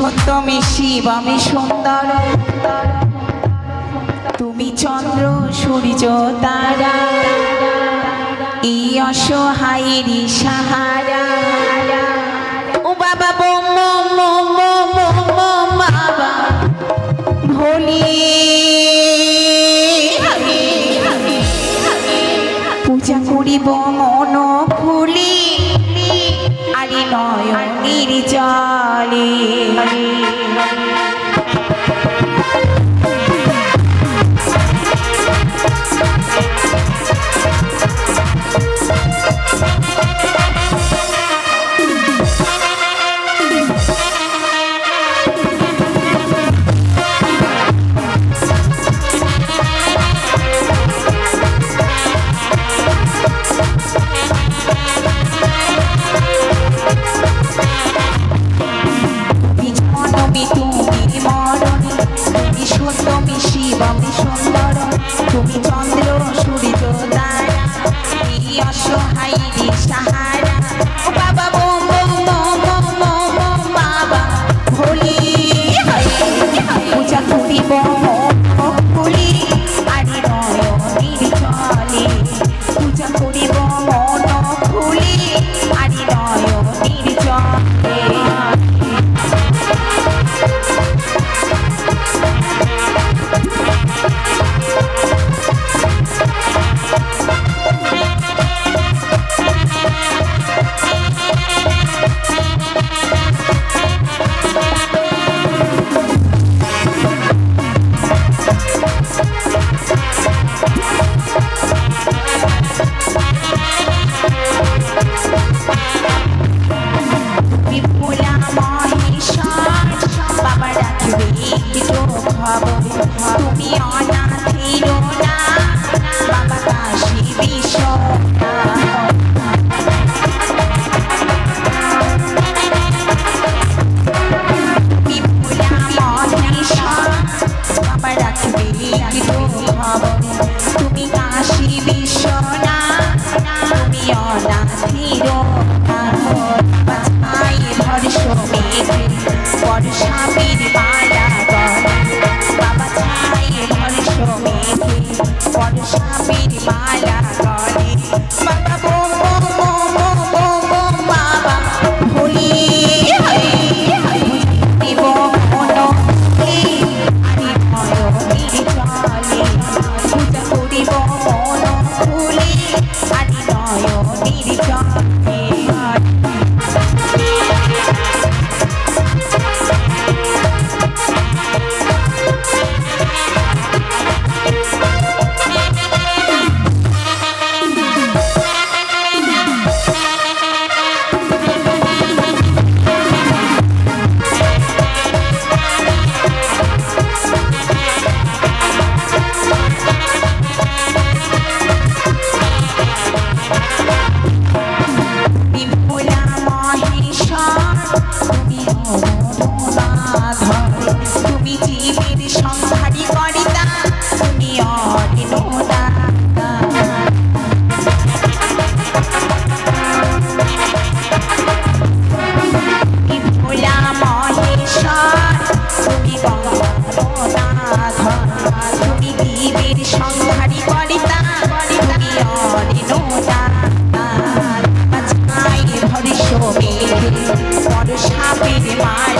সত্য আমি শিব আমি সুন্দর। তুমি চন্দ্র, সূর্য, তারা। এই অসহায়েরই সাহারা। ও বাবা, বম বাবা। ভোলিয়ে নয়নের জলে keep on আজ নয় নির্জন What a happy demise.